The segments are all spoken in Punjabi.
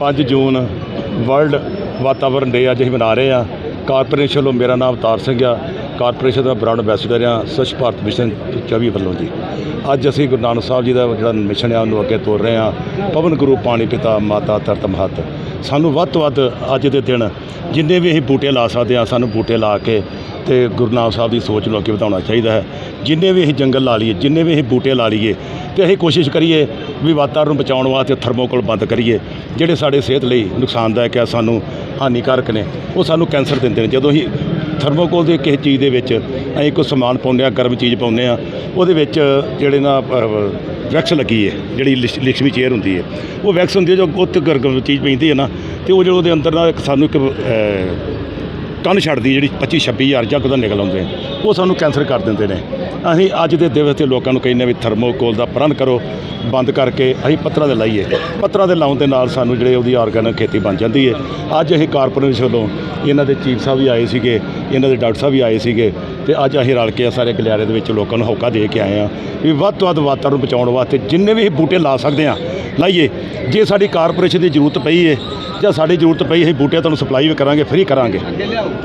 5 ਜੂਨ ਵਰਲਡ ਵਾਤਾਵਰਣ ਡੇ ਅੱਜ ਅਸੀਂ ਮਨਾ ਰਹੇ ਹਾਂ। ਕਾਰਪੋਰੇਸ਼ਨ ਵੱਲੋਂ ਮੇਰਾ ਨਾਮ ਅਵਤਾਰ ਸਿੰਘ ਆ। ਕਾਰਪੋਰੇਸ਼ਨ ਦਾ ਬ੍ਰਾਂਡ ਐਂਬੈਸਡਰ ਆ ਸਵੱਛ ਭਾਰਤ ਮਿਸ਼ਨ 24 ਵੱਲੋਂ ਜੀ। ਅੱਜ ਅਸੀਂ ਗੁਰੂ ਨਾਨਕ ਸਾਹਿਬ ਜੀ ਦਾ ਜਿਹੜਾ ਮਿਸ਼ਨ ਆ, ਉਹਨੂੰ ਅੱਗੇ ਤੋਰ ਰਹੇ ਹਾਂ। ਪਵਨ ਗੁਰੂ, ਪਾਣੀ ਪਿਤਾ, ਮਾਤਾ, ਧਰਤ ਮਹਤ। ਸਾਨੂੰ ਵੱਧ ਤੋਂ ਵੱਧ ਅੱਜ ਦੇ ਦਿਨ ਜਿੰਨੇ ਵੀ ਅਸੀਂ ਬੂਟੇ ਲਾ ਸਕਦੇ ਆ ਸਾਨੂੰ ਬੂਟੇ ਲਾ ਕੇ ਤੇ ਗੁਰੂ ਨਾਨਕ ਸਾਹਿਬ ਦੀ ਸੋਚ ਨੂੰ ਅੱਗੇ ਵਧਾਉਣਾ ਚਾਹੀਦਾ ਹੈ। ਜਿੰਨੇ ਵੀ ਅਸੀਂ ਜੰਗਲ ਲਾ ਲਈਏ, ਜਿੰਨੇ ਵੀ ਅਸੀਂ ਬੂਟੇ ਲਾ ਲਈਏ ਤੇ ਅਸੀਂ ਕੋਸ਼ਿਸ਼ ਕਰੀਏ ਵੀ ਵਾਤਾਵਰਨ ਨੂੰ ਬਚਾਉਣ ਵਾਸਤੇ ਥਰਮੋਕੋਲ ਬੰਦ ਕਰੀਏ, ਜਿਹੜੇ ਸਾਡੇ ਸਿਹਤ ਲਈ ਨੁਕਸਾਨਦਾਇਕ ਆ, ਸਾਨੂੰ ਹਾਨੀਕਾਰਕ ਨੇ, ਉਹ ਸਾਨੂੰ ਕੈਂਸਰ ਦਿੰਦੇ ਨੇ। ਜਦੋਂ ਅਸੀਂ ਥਰਮੋਕੋਲ ਦੇ ਕਿਸੇ ਚੀਜ਼ ਦੇ ਵਿੱਚ ਅਸੀਂ ਕੋਈ ਸਮਾਨ ਪਾਉਂਦੇ ਆ ਗਰਮ ਚੀਜ਼ ਪਾਉਂਦੇ ਆ ਉਹਦੇ ਵਿੱਚ ਜਿਹੜੇ ਨਾ ਵੈਕਸ ਲੱਗੀ ਹੈ ਜਿਹੜੀ ਲਿਸ਼- ਲਿਕਸ਼ਮੀ ਚੇਅਰ ਹੁੰਦੀ ਹੈ। ਉਹ ਵੈਕਸ ਹੁੰਦੀ ਹੈ ਜੋ ਉੱਤੇ ਗਰਮ ਚੀਜ਼ ਪੈਂਦੀ ਹੈ ਨਾ। ਤੇ ਉਹ ਜਦੋਂ ਉਹਦੇ ਅੰਦਰ ਨਾ ਇੱਕ ਸਾਨੂੰ ਇੱਕ ਅਹ, ਕੰਨ ਛੱਡਦੀ ਜਿਹੜੀ 25 26 ਹਜ਼ਾਰ ਜੱਗ ਦਾ ਨਿਕਲ ਆਉਂਦੇ ਉਹ ਸਾਨੂੰ ਕੈਂਸਰ ਕਰ ਦਿੰਦੇ ਨੇ। ਅਸੀਂ ਅੱਜ ਦੇ ਦਿਵਸ ਤੇ ਲੋਕਾਂ ਨੂੰ ਕਹਿੰਦੇ ਵੀ ਥਰਮੋਕੋਲ ਦਾ ਪ੍ਰਣ ਕਰੋ ਬੰਦ ਕਰਕੇ ਅਸੀਂ ਪੱਤਰਾਂ ਦੇ ਲਾਈਏ। ਪੱਤਰਾਂ ਦੇ ਲਾਉਣ ਦੇ ਨਾਲ ਸਾਨੂੰ ਜਿਹੜੇ ਉਹਦੀ ਆਰਗੈਨਿਕ ਖੇਤੀ ਬਣ ਜਾਂਦੀ ਹੈ। ਅੱਜ ਅਸੀਂ ਕਾਰਪੋਰੇਸ਼ਨ ਵੱਲੋਂ ਇਹਨਾਂ ਦੇ ਚੀਫ ਸਾਹਿਬ ਵੀ ਆਏ ਸੀਗੇ ਇਹਨਾਂ ਦੇ ਡਾਕਟਰ ਸਾਹਿਬ ਵੀ ਆਏ ਸੀਗੇ। ਤੇ ਅੱਜ ਅਸੀਂ ਰਲ ਕੇ ਸਾਰੇ ਗਲਿਆਰੇ ਦੇ ਵਿੱਚ ਲੋਕਾਂ ਨੂੰ ਹੌਕਾ ਦੇ ਕੇ ਆਏ ਆ ਵੀ ਵੱਧ ਤੋਂ ਵੱਧ ਵਾਤਾਵਰਨ ਨੂੰ ਬਚਾਉਣ ਵਾਸਤੇ ਜਿੰਨੇ ਵੀ ਅਸੀਂ ਬੂਟੇ ਲਾ ਸਕਦੇ ਆ ਲਾਈਏ। ਜੇ ਸਾਡੀ ਕਾਰਪੋਰੇਸ਼ਨ ਦੀ ਜ਼ਰੂਰਤ ਪਈ ਹੈ ਜਾਂ ਸਾਡੀ ਜ਼ਰੂਰਤ ਪਈ, ਅਸੀਂ ਬੂਟੇ ਤੁਹਾਨੂੰ ਸਪਲਾਈ ਵੀ ਕਰਾਂਗੇ ਫ੍ਰੀ ਕਰਾਂਗੇ।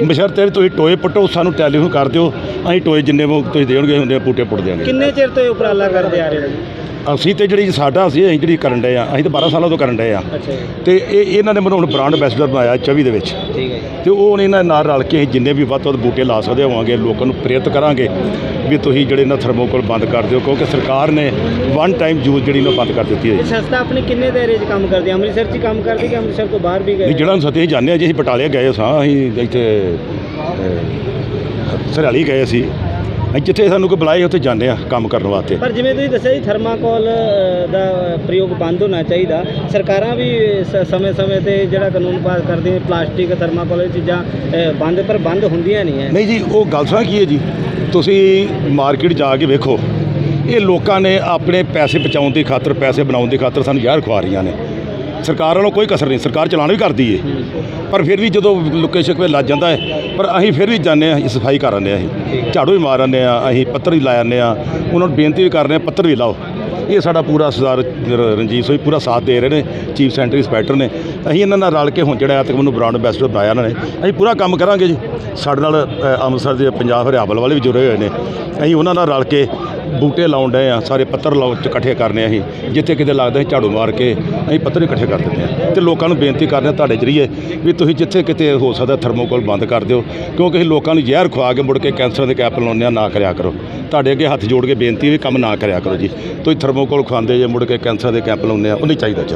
ਬਸ਼ਰਤੇ ਤੁਸੀਂ ਟੋਏ ਪੁੱਟੋ, ਸਾਨੂੰ ਟੈਲੀਫੋਨ ਕਰ ਦਿਓ, ਅਸੀਂ ਟੋਏ ਜਿੰਨੇ ਤੁਸੀਂ ਦੇਣਗੇ ਹੁੰਦੇ ਬੂਟੇ ਪੁੱਟ ਦਿਆਂਗੇ। ਕਿੰਨੇ ਚਿਰ ਤੋਂ ਇਹ ਉਪਰਾਲਾ ਕਰਦੇ ਆ ਰਹੇ ਹੋ? ਅਸੀਂ ਤੇ ਜਿਹੜੀ ਸਾਡਾ ਅਸੀਂ ਅਸੀਂ ਜਿਹੜੀ ਕਰਨ ਡਏ ਆ ਅਸੀਂ ਤਾਂ 12 ਸਾਲਾਂ ਤੋਂ ਕਰਨ ਡਏ ਆ। ਅੱਛਾ ਜੀ। ਤੇ ਇਹ ਇਹਨਾਂ ਨੇ ਮੈਨੂੰ ਹੁਣ ਬ੍ਰਾਂਡ ਐਂਬੈਸਡਰ ਬਣਾਇਆ 24 ਦੇ ਵਿੱਚ। ਠੀਕ ਹੈ ਜੀ। ਤੇ ਉਹ ਹੁਣ ਇਹਨਾਂ ਨਾਲ ਰਲ ਕੇ ਅਸੀਂ ਜਿੰਨੇ ਵੀ ਵੱਧ ਤੋਂ ਵੱਧ ਬੂਟੇ ਲਾ ਸਕਦੇ ਹੋਵਾਂਗੇ ਲੋਕਾਂ ਨੂੰ ਪ੍ਰੇਰਿਤ ਕਰਾਂਗੇ ਵੀ ਤੁਸੀਂ ਜਿਹੜੇ ਨਾ ਥਰਮੋਕੋਲ ਬੰਦ ਕਰ ਦਿਓ ਕਿਉਂਕਿ ਸਰਕਾਰ ਨੇ ਵਨ ਟਾਈਮ ਯੂਜ਼ ਜਿਹੜੀ ਨਾ ਬੰਦ ਕਰ ਦਿੱਤੀ ਹੈ ਇਹ ਸੰਸਥਾ ਆਪਣੀ ਕਿੰਨੇ ਦਾਇਰੇ 'ਚ ਕੰਮ ਕਰਦੀ ਹੈ ਅੰਮ੍ਰਿਤਸਰ 'ਚ ਹੀ ਕੰਮ ਕਰਦੀ ਕਿ ਅੰਮ੍ਰਿਤਸਰ ਤੋਂ ਬਾਹਰ ਵੀ ਗਏ? ਨਹੀਂ ਜਿਹੜਾ ਸਤੇ ਜਾਂਦੇ ਹਾਂ ਜੀ ਅਸੀਂ ਬਟਾਲੇ ਗਏ ਸਾਂ ਅਸੀਂ ਇੱਥੇ ਅਹ, ਸਰਹਾਲੀ ਗਏ ਸੀ ਅਸੀਂ ਜਿੱਥੇ ਸਾਨੂੰ ਕੋਈ ਬੁਲਾਏ ਉੱਥੇ ਜਾਂਦੇ ਆ ਕੰਮ ਕਰਨ ਵਾਸਤੇ। ਪਰ ਜਿਵੇਂ ਤੁਸੀਂ ਦੱਸਿਆ ਜੀ ਥਰਮਾਕੋਲ ਦਾ ਪ੍ਰਯੋਗ ਬੰਦ ਹੋਣਾ ਚਾਹੀਦਾ। ਸਰਕਾਰਾਂ ਵੀ ਸਮੇਂ-ਸਮੇਂ ਤੇ ਜਿਹੜਾ ਕਾਨੂੰਨ ਪਾਸ ਕਰਦੀਆਂ ਪਲਾਸਟਿਕ ਥਰਮਾਕੋਲ ਇਹ ਚੀਜ਼ਾਂ ਬੰਦ ਪਰ ਬੰਦ ਹੁੰਦੀਆਂ ਨਹੀਂ ਹੈ ਨਹੀਂ ਜੀ ਉਹ ਗੱਲ ਸੁਣਾ ਕੀ ਹੈ ਜੀ? ਤੁਸੀਂ ਮਾਰਕੀਟ ਜਾ ਕੇ ਵੇਖੋ। ਇਹ ਲੋਕਾਂ ਨੇ ਆਪਣੇ ਪੈਸੇ ਬਚਾਉਣ ਦੀ ਖਾਤਰ ਪੈਸੇ ਬਣਾਉਣ ਦੀ ਖਾਤਰ ਸਾਨੂੰ ਜ਼ਹਿਰ ਖਵਾ ਰਹੀਆਂ ਨੇ। ਸਰਕਾਰ ਵੱਲੋਂ ਕੋਈ ਕਸਰ ਨਹੀਂ, ਸਰਕਾਰ ਚਲਾਨ ਵੀ ਕਰਦੀ ਏ। ਪਰ ਫਿਰ ਵੀ ਜਦੋਂ ਲੋਕੇਸ਼ਨ ਕੋਈ ਲੱਜ ਜਾਂਦਾ ਹੈ ਪਰ ਅਸੀਂ ਫਿਰ ਵੀ ਜਾਂਦੇ ਹਾਂ ਸਫ਼ਾਈ ਕਰ ਆਉਂਦੇ ਹਾਂ ਅਸੀਂ ਝਾੜੂ ਵੀ ਮਾਰ ਆਉਂਦੇ ਹਾਂ ਅਸੀਂ ਪੱਤਰ ਵੀ ਲਾ ਆਉਂਦੇ ਹਾਂ ਉਹਨਾਂ ਨੂੰ ਬੇਨਤੀ ਵੀ ਕਰ ਰਹੇ ਹਾਂ ਪੱਤਰ ਵੀ ਲਾਓ। ਇਹ ਸਾਡਾ ਪੂਰਾ ਸਰਦਾਰ ਰਣਜੀਤ ਸੋਈ ਪੂਰਾ ਸਾਥ ਦੇ ਰਹੇ ਨੇ, ਚੀਫ ਸੈਂਟਰੀ ਇੰਸਪੈਕਟਰ ਨੇ। ਅਸੀਂ ਇਹਨਾਂ ਨਾਲ ਰਲ ਕੇ ਹੁਣ ਜਿਹੜਾ ਤੱਕ ਮੈਨੂੰ ਬ੍ਰਾਂਡ ਐਂਬੈਸਡਰ ਬਣਾਇਆ ਇਹਨਾਂ ਨੇ, ਅਸੀਂ ਪੂਰਾ ਕੰਮ ਕਰਾਂਗੇ ਜੀ। ਸਾਡੇ ਨਾਲ ਅੰਮ੍ਰਿਤਸਰ ਦੇ ਪੰਜਾਬ ਹਰਿਆਵਲ ਵਾਲੇ ਵੀ ਜੁੜੇ ਹੋਏ ਨੇ। ਅਸੀਂ ਉਹਨਾਂ ਨਾਲ ਰਲ ਕੇ ਬੂਟੇ ਲਾਉਣ ਡਏ ਆ, ਸਾਰੇ ਪੱਤਰ ਲਾਉ, ਇਕੱਠੇ ਕਰਨੇ ਅਸੀਂ। ਜਿੱਥੇ ਕਿਤੇ ਲੱਗਦਾ ਅਸੀਂ ਝਾੜੂ ਮਾਰ ਕੇ ਅਸੀਂ ਪੱਤਰ ਇਕੱਠੇ ਕਰ ਦਿੰਦੇ ਆ। ਤੇ ਲੋਕਾਂ ਨੂੰ ਬੇਨਤੀ ਕਰਦੇ ਆ ਤੁਹਾਡੇ ਜਰੀਏ ਵੀ ਤੁਸੀਂ ਜਿੱਥੇ ਕਿਤੇ ਹੋ ਸਕਦਾ ਥਰਮੋਕੋਲ ਬੰਦ ਕਰ ਦਿਓ, ਕਿਉਂਕਿ ਅਸੀਂ ਲੋਕਾਂ ਨੂੰ ਜ਼ਹਿਰ ਖਵਾ ਕੇ ਮੁੜ ਕੇ ਕੈਂਸਰ ਦੇ ਕੈਪ ਲਾਉਂਦੇ ਆ, ਨਾ ਕਰਿਆ ਕਰੋ। ਤੁਹਾਡੇ ਅੱਗੇ ਹੱਥ ਜੋੜ ਕੇ ਬੇਨਤੀ ਵੀ ਕੰਮ ਨਾ ਕਰਿਆ ਕਰੋ ਜੀ। ਤੁਸੀਂ ਥਰਮੋਕੋਲ ਖਵਾਉਂਦੇ ਜੇ, ਮੁੜ ਕੇ ਕੈਂਸਰ ਦੇ ਕੈਂਪ ਲਾਉਂਦੇ ਆ, ਉਹ ਨਹੀਂ ਚਾਹੀਦਾ ਜੀ।